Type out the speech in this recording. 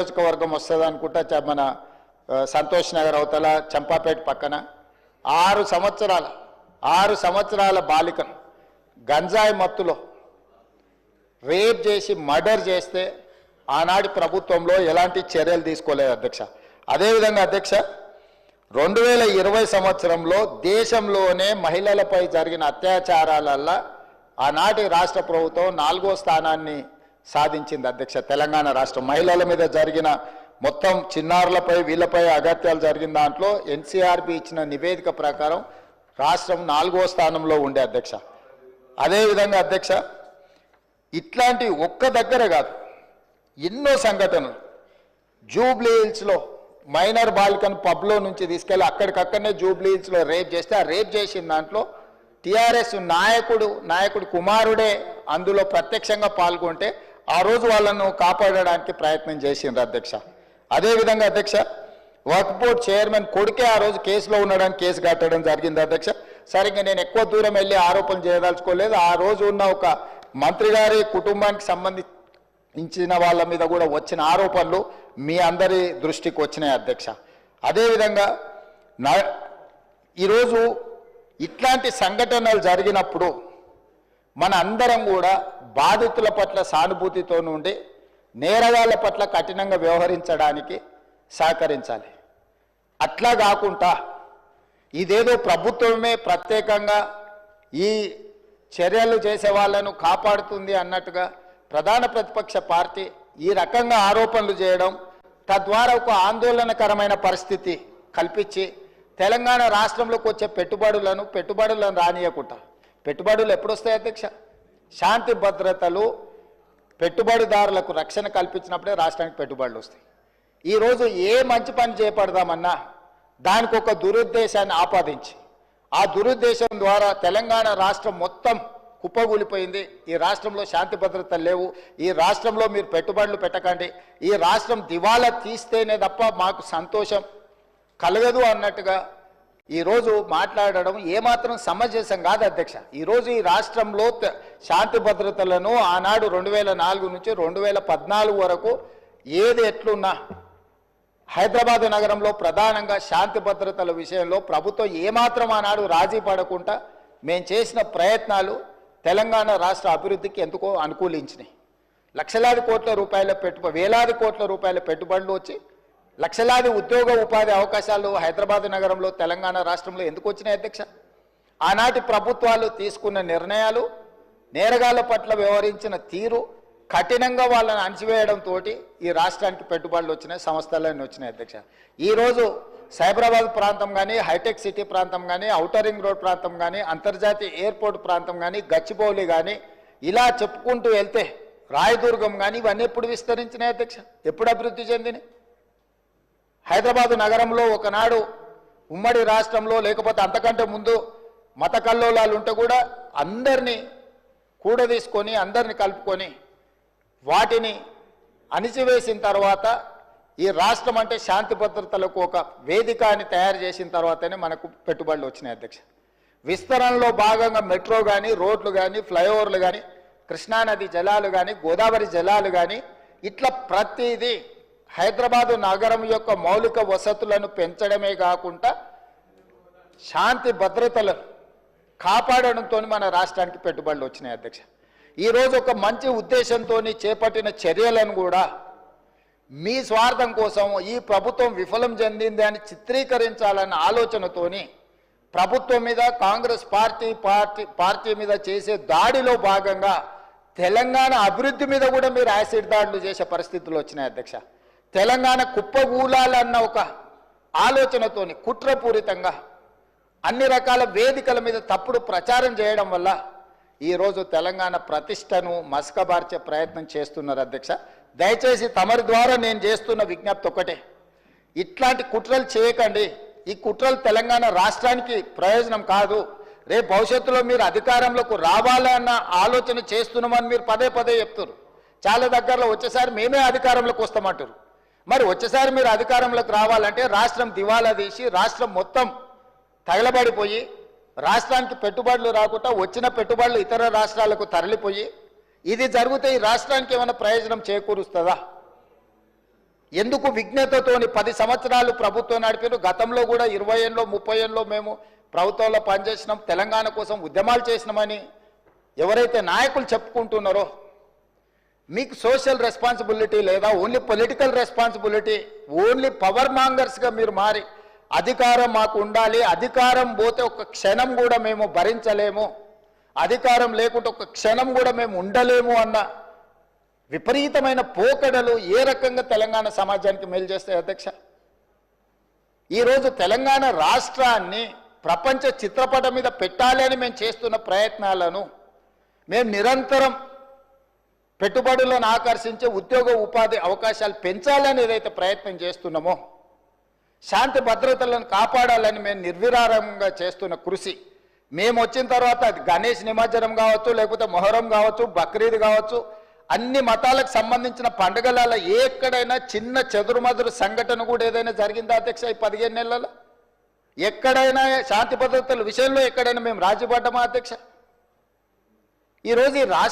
నియోజకవర్గం వస్తుంది అనుకుంటా మన సంతోష్ నగర్ అవతల చంపాపేట పక్కన. ఆరు సంవత్సరాల ఆరు సంవత్సరాల బాలికను గంజాయి మత్తులో రేప్ చేసి మర్డర్ చేస్తే ఆనాటి ప్రభుత్వంలో ఎలాంటి చర్యలు తీసుకోలేదు అధ్యక్ష. అదేవిధంగా అధ్యక్ష రెండు వేల ఇరవై సంవత్సరంలో దేశంలోనే మహిళలపై జరిగిన అత్యాచారాలల్ల ఆనాటి రాష్ట్ర ప్రభుత్వం నాలుగో స్థానాన్ని సాధించింది అధ్యక్ష తెలంగాణ రాష్ట్రం. మహిళల మీద జరిగిన మొత్తం చిన్నారులపై వీళ్ళపై అగత్యాలు జరిగిన దాంట్లో ఎన్సీఆర్బి ఇచ్చిన నివేదిక ప్రకారం రాష్ట్రం నాలుగో స్థానంలో ఉండే అధ్యక్ష. అదేవిధంగా అధ్యక్ష ఇట్లాంటి ఒక్క దగ్గర కాదు ఎన్నో సంఘటనలు. జూబ్లీ హిల్స్లో మైనర్ బాలికను పబ్లో నుంచి తీసుకెళ్ళి అక్కడికక్కడనే జూబ్లీ హిల్స్లో రేప్ చేస్తే ఆ రేప్ చేసిన దాంట్లో టీఆర్ఎస్ నాయకుడు నాయకుడు కుమారుడే అందులో ప్రత్యక్షంగా పాల్గొంటే ఆ రోజు వాళ్ళను కాపాడడానికి ప్రయత్నం చేసిండ్రు అధ్యక్ష. అదేవిధంగా అధ్యక్ష వర్క్ బోర్డ్ చైర్మన్ కొడుకే ఆ రోజు కేసులో ఉండడానికి కేసు కట్టడం జరిగింది అధ్యక్ష. సరిగ్గా నేను ఎక్కువ దూరం వెళ్ళి ఆరోపణలు చేయదలుచుకోలేదు. ఆ రోజు ఉన్న ఒక మంత్రి గారి కుటుంబానికి సంబంధించిన వాళ్ళ మీద కూడా వచ్చిన ఆరోపణలు మీ అందరి దృష్టికి వచ్చినాయి అధ్యక్ష. అదేవిధంగా నా ఈరోజు ఇట్లాంటి సంఘటనలు జరిగినప్పుడు మన అందరం కూడా బాధితుల పట్ల సానుభూతితో నుండి నేరగాళ్ళ పట్ల కఠినంగా వ్యవహరించడానికి సహకరించాలి. అట్లా కాకుండా ఇదేదో ప్రభుత్వమే ప్రత్యేకంగా ఈ చర్యలు చేసే వాళ్ళను కాపాడుతుంది అన్నట్టుగా ప్రధాన ప్రతిపక్ష పార్టీ ఈ రకంగా ఆరోపణలు చేయడం తద్వారా ఒక ఆందోళనకరమైన పరిస్థితి కల్పించి తెలంగాణ రాష్ట్రంలోకి వచ్చే పెట్టుబడులను పెట్టుబడులను రానియకుండా పెట్టుబడులు ఎప్పుడు వస్తాయి అధ్యక్ష? శాంతి భద్రతలు పెట్టుబడిదారులకు రక్షణ కల్పించినప్పుడే రాష్ట్రానికి పెట్టుబడులు వస్తాయి. ఈరోజు ఏ మంచి పని చేపడదామన్నా దానికి ఒక దురుద్దేశాన్ని ఆపాదించి ఆ దురుద్దేశం ద్వారా తెలంగాణ రాష్ట్రం మొత్తం కుప్పగూలిపోయింది. ఈ రాష్ట్రంలో శాంతి భద్రతలు లేవు. ఈ రాష్ట్రంలో మీరు పెట్టుబడులు పెట్టకండి. ఈ రాష్ట్రం దివాలా తీస్తేనే తప్ప మాకు సంతోషం కలగదు అన్నట్టుగా ఈరోజు మాట్లాడడం ఏమాత్రం సమంజసం కాదు అధ్యక్ష. ఈరోజు ఈ రాష్ట్రంలో శాంతి భద్రతలను ఆనాడు రెండు వేల నాలుగు నుంచి రెండు వేల పద్నాలుగు వరకు ఏది ఎట్లున్నా హైదరాబాద్ నగరంలో ప్రధానంగా శాంతి భద్రతల విషయంలో ప్రభుత్వం ఏమాత్రం ఆనాడు రాజీ పడకుండా మేము చేసిన ప్రయత్నాలు తెలంగాణ రాష్ట్ర అభివృద్ధికి ఎందుకో అనుకూలించినాయి. లక్షలాది కోట్ల రూపాయల పెట్టుబడి వేలాది కోట్ల రూపాయల పెట్టుబడులు వచ్చి లక్షలాది ఉద్యోగ ఉపాధి అవకాశాలు హైదరాబాద్ నగరంలో తెలంగాణ రాష్ట్రంలో ఎందుకు వచ్చినాయి అధ్యక్ష? ఆనాటి ప్రభుత్వాలు తీసుకున్న నిర్ణయాలు నేరగాళ్ళ పట్ల వ్యవహరించిన తీరు కఠినంగా వాళ్ళని అణిచివేయడంతో ఈ రాష్ట్రానికి పెట్టుబడులు వచ్చినాయి సంస్థలన్నీ వచ్చినాయి అధ్యక్ష. ఈరోజు సైబరాబాద్ ప్రాంతం కానీ హైటెక్ సిటీ ప్రాంతం కానీ ఔటర్ రింగ్ రోడ్ ప్రాంతం కానీ అంతర్జాతీయ ఎయిర్పోర్ట్ ప్రాంతం కానీ గచ్చిబౌలి కానీ ఇలా చెప్పుకుంటూ వెళ్తే రాయదుర్గం కానీ ఇవన్నీ ఎప్పుడు విస్తరించినాయి అధ్యక్ష? ఎప్పుడు అభివృద్ధి చెందినాయి? హైదరాబాదు నగరంలో ఒకనాడు ఉమ్మడి రాష్ట్రంలో లేకపోతే అంతకంటే ముందు మత కల్లోలాలు ఉంటే కూడా అందరినీ కూడదీసుకొని అందరిని కలుపుకొని వాటిని అణిచివేసిన తర్వాత ఈ రాష్ట్రం అంటే శాంతి భద్రతలకు ఒక వేదిక అని తయారు చేసిన తర్వాతనే మనకు పెట్టుబడులు వచ్చినాయి అధ్యక్ష. విస్తరణలో భాగంగా మెట్రో కానీ రోడ్లు కానీ ఫ్లైఓవర్లు కానీ కృష్ణానది జలాలు కానీ గోదావరి జలాలు కానీ ఇట్లా ప్రతిదీ హైదరాబాదు నగరం యొక్క మౌలిక వసతులను పెంచడమే కాకుండా శాంతి భద్రతలను కాపాడడంతో మన రాష్ట్రానికి పెట్టుబడులు వచ్చినాయి అధ్యక్ష. ఈరోజు ఒక మంచి ఉద్దేశంతో చేపట్టిన చర్యలను కూడా మీ స్వార్థం కోసం ఈ ప్రభుత్వం విఫలం చెందింది అని చిత్రీకరించాలన్న ఆలోచనతోని ప్రభుత్వం మీద కాంగ్రెస్ పార్టీ పార్టీ పార్టీ మీద చేసే దాడిలో భాగంగా తెలంగాణ అభివృద్ధి మీద కూడా మీరు యాసిడ్ దాడులు చేసే పరిస్థితులు వచ్చినాయి అధ్యక్ష. తెలంగాణ కుప్పగూలాలన్న ఒక ఆలోచనతోని కుట్రపూరితంగా అన్ని రకాల వేదికల మీద తప్పుడు ప్రచారం చేయడం వల్ల ఈరోజు తెలంగాణ ప్రతిష్టను మసకబార్చే ప్రయత్నం చేస్తున్నారు అధ్యక్ష. దయచేసి తమరి ద్వారా నేను చేస్తున్న విజ్ఞప్తి ఒకటే ఇట్లాంటి కుట్రలు చేయకండి. ఈ కుట్రలు తెలంగాణ రాష్ట్రానికి ప్రయోజనం కాదు. రేపు భవిష్యత్తులో మీరు అధికారంలోకి రావాలన్న ఆలోచన చేస్తున్నామని మీరు పదే పదే చెప్తారు చాలా దగ్గరలో వచ్చేసారి మేమే అధికారంలోకి వస్తామంటారు మరి వచ్చేసారి మీరు అధికారంలోకి రావాలంటే రాష్ట్రం దివాలా తీసి రాష్ట్రం మొత్తం తగలబడిపోయి రాష్ట్రానికి పెట్టుబడులు రాకుండా వచ్చిన పెట్టుబడులు ఇతర రాష్ట్రాలకు తరలిపోయి ఇది జరిగితే ఈ రాష్ట్రానికి ఏమైనా ప్రయోజనం చేకూరుస్తుందా? ఎందుకు విఘ్నతతోని పది సంవత్సరాలు ప్రభుత్వం నడిపారు? గతంలో కూడా ఇరవై ఏళ్ళలో ముప్పై ఏళ్ళలో మేము ప్రభుత్వంలో పనిచేసినాం తెలంగాణ కోసం ఉద్యమాలు చేసినామని ఎవరైతే నాయకులు చెప్పుకుంటున్నారో మీకు సోషల్ రెస్పాన్సిబిలిటీ లేదా only political responsibility only power మాంగర్స్గా మీరు మారి అధికారం మాకు ఉండాలి అధికారం పోతే ఒక క్షణం కూడా మేము భరించలేము అధికారం లేకుంటే ఒక క్షణం కూడా మేము ఉండలేము అన్న విపరీతమైన పోకడలు ఏ రకంగా తెలంగాణ సమాజానికి మేలు చేస్తాయి అధ్యక్ష? ఈరోజు తెలంగాణ రాష్ట్రాన్ని ప్రపంచ చిత్రపటం మీద పెట్టాలి అని మేము చేస్తున్న ప్రయత్నాలను మేము నిరంతరం పెట్టుబడులను ఆకర్షించే ఉద్యోగ ఉపాధి అవకాశాలు పెంచాలని ఏదైతే ప్రయత్నం చేస్తున్నామో శాంతి భద్రతలను కాపాడాలని మేము నిర్విరారంగా చేస్తున్న కృషి. మేము వచ్చిన తర్వాత అది గణేష్ నిమజ్జనం కావచ్చు లేకపోతే మొహరం కావచ్చు బక్రీద్ కావచ్చు అన్ని మతాలకు సంబంధించిన పండుగలలో ఎక్కడైనా చిన్న చెదురుమదురు సంఘటన కూడా ఏదైనా జరిగిందా అధ్యక్ష ఈ పదిహేను నెలల్లో? ఎక్కడైనా శాంతి భద్రతల విషయంలో ఎక్కడైనా మేము రాజీపడ్డమా అధ్యక్ష? ఈరోజు ఈ రాష్ట్ర